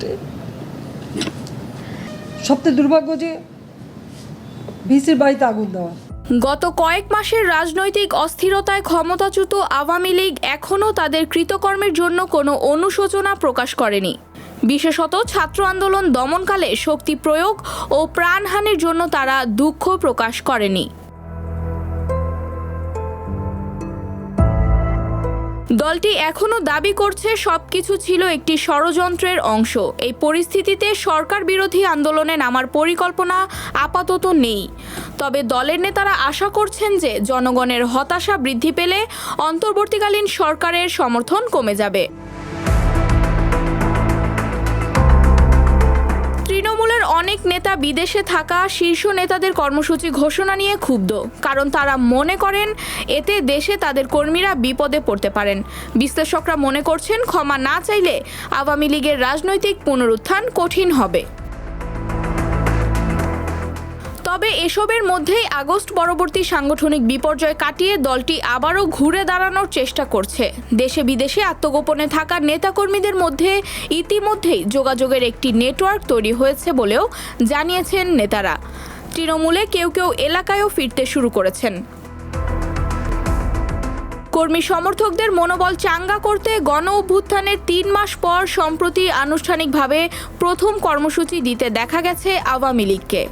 চারটে সবচেয়ে দুর্ভাগ্য যে ভিসির বাড়িতে আগুন দেওয়া। গত কয়েক মাসের রাজনৈতিক অস্থিরতায় ক্ষমতাচ্যুত আওয়ামী লীগ এখনও তাদের কৃতকর্মের জন্য কোনো অনুশোচনা প্রকাশ করেনি। বিশেষত ছাত্র আন্দোলন দমনকালে শক্তি প্রয়োগ ও প্রাণহানির জন্য তারা দুঃখ প্রকাশ করেনি। দলটি এখনও দাবি করছে সবকিছু ছিল একটি ষড়যন্ত্রের অংশ। এই পরিস্থিতিতে সরকার বিরোধী আন্দোলনে নামার পরিকল্পনা আপাতত নেই। তবে দলের নেতারা আশা করছেন যে জনগণের হতাশা বৃদ্ধি পেলে অন্তর্বর্তীকালীন সরকারের সমর্থন কমে যাবে। অনেক নেতা বিদেশে থাকা শীর্ষ নেতাদের কর্মসূচি ঘোষণা নিয়ে ক্ষুব্ধ। কারণ তারা মনে করেন, এতে দেশে তাদের কর্মীরা বিপদে পড়তে পারেন। বিশ্লেষকরা মনে করছেন, ক্ষমা না চাইলে আওয়ামী লীগের রাজনৈতিক পুনরুত্থান কঠিন হবে। তবে এসবের মধ্যেই আগস্ট পরবর্তী সাংগঠনিক বিপর্যয় কাটিয়ে দলটি আবারও ঘুরে দাঁড়ানোর চেষ্টা করছে। দেশে বিদেশে আত্মগোপনে থাকা নেতাকর্মীদের মধ্যে ইতিমধ্যেই যোগাযোগের একটি নেটওয়ার্ক তৈরি হয়েছে বলেও জানিয়েছেন নেতারা। তৃণমূলে কেউ কেউ এলাকায়ও ফিরতে শুরু করেছেন। কর্মী সমর্থকদের মনোবল চাঙ্গা করতে গণ অভ্যুত্থানের তিন মাস পর সম্প্রতি আনুষ্ঠানিকভাবে প্রথম কর্মসূচি দিতে দেখা গেছে আওয়ামী লীগকে।